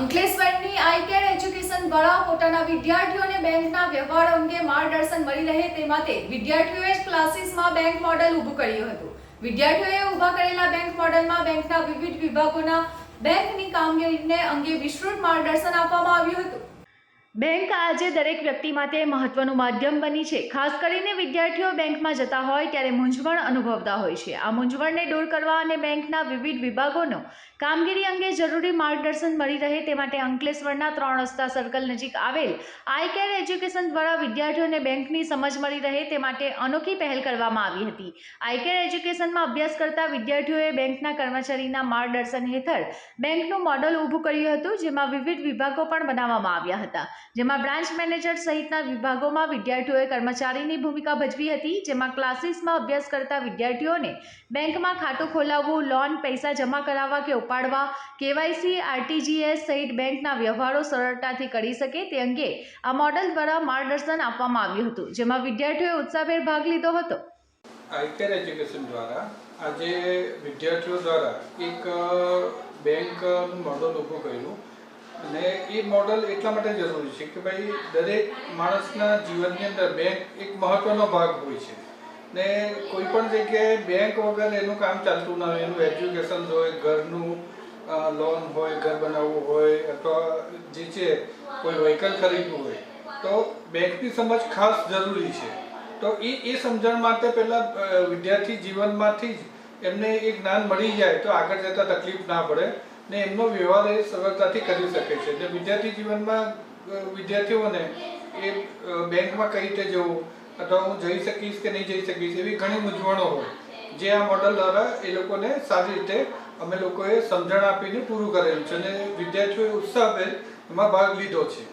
અંકલેશ્વરની આઈ care education દ્વારા પોતાના વિદ્યાર્થીઓને બેંકના વ્યવહાર અંગે માર્ગદર્શન મળી રહે તે માટે વિદ્યાર્થીઓએ ક્લાસીસમાં બેંક મોડેલ ઊભું કર્યું હતું. વિદ્યાર્થીઓએ ઊભા કરેલા બેંક મોડેલમાં બેંકના વિવિધ વિભાગોના બેંકની કામગીરીને અંગે વિસ્તૃત માર્ગદર્શન આપવામાં આવ્યું હતું. બેંક આજે દરેક વ્યક્તિ માટે મહત્વનું માધ્યમ બની છે. ખાસ કરીને વિદ્યાર્થીઓ બેંકમાં જતા હોય ત્યારે મૂંઝવણ અનુભવતા હોય છે. આ મૂંઝવણને દૂર કરવા અને બેંકના વિવિધ વિભાગોનો કામગીરી અંગે જરૂરી માર્ગદર્શન મળી રહે તે માટે અંકલેશ્વરના ત્રણ રસ્તા સર્કલ નજીક આવેલ આઈ કેર એજ્યુકેશન દ્વારા વિદ્યાર્થીઓને બેંકની સમજ મળી રહે તે માટે અનોખી પહેલ કરવામાં આવી હતી. આઈ કેર એજ્યુકેશનમાં અભ્યાસ કરતા વિદ્યાર્થીઓએ બેંકના કર્મચારીના માર્ગદર્શન હેઠળ બેંકનું મોડલ ઊભું કર્યું હતું, જેમાં વિવિધ વિભાગો પણ બનાવવામાં આવ્યા હતા. જેમાં બ્રાન્ચ મેનેજર સહિતના વિભાગોમાં વિદ્યાર્થીઓએ કર્મચારીની ભૂમિકા ભજવી હતી, જેમાં ક્લાસીસમાં અભ્યાસ કરતા વિદ્યાર્થીઓને બેંકમાં ખાતું ખોલાવવું, લોન, પૈસા જમા કરાવવા કે ઉપાડવા, કેવાયસી, આરટીજીએસ સહિત બેંકના વ્યવહારો સરળતાથી કરી શકે તે અંગે આ મોડલ દ્વારા માર્ગદર્શન આપવામાં આવ્યું હતું, જેમાં વિદ્યાર્થીઓએ ઉત્સાહભેર ભાગ લીધો હતો. એજ્યુકેશન દ્વારા આજે વિદ્યાર્થીઓ દ્વારા એક બેંકનું મોડલ ઊભું કર્યું. અને એ મોડલ એટલા માટે જરૂરી છે કે ભાઈ દરેક માણસના જીવનની અંદર બેંક એક મહત્વનો ભાગ હોય છે. ને કોઈ પણ જગ્યાએ બેંક વગર એનું કામ ચાલતું ના હોય, એનું એજ્યુકેશન હોય, ઘરનું લોન હોય, ઘર બનાવવું હોય અથવા જે છે કોઈ વ્હીકલ ખરીદવું હોય, તો બેંકની સમજ ખાસ જરૂરી છે. તો એ એ સમજણ માટે પહેલાં વિદ્યાર્થી જીવનમાંથી જ એમને એ જ્ઞાન મળી જાય તો આગળ જતાં તકલીફ ના પડે. ને એમનો વ્યવહાર એ સરળતાથી કરી શકે છે. એટલે વિદ્યાર્થી જીવનમાં વિદ્યાર્થીઓને એ બેંકમાં કઈ રીતે જવું, અથવા હું જઈ શકીશ કે નહીં જઈ શકીશ, એવી ઘણી મૂંઝવણો હોય. જે આ મોડલ દ્વારા એ લોકોને સારી રીતે અમે લોકોએ સમજણ આપીને પૂરું કરેલું છે અને વિદ્યાર્થીઓએ ઉત્સાહભેર એમાં ભાગ લીધો છે.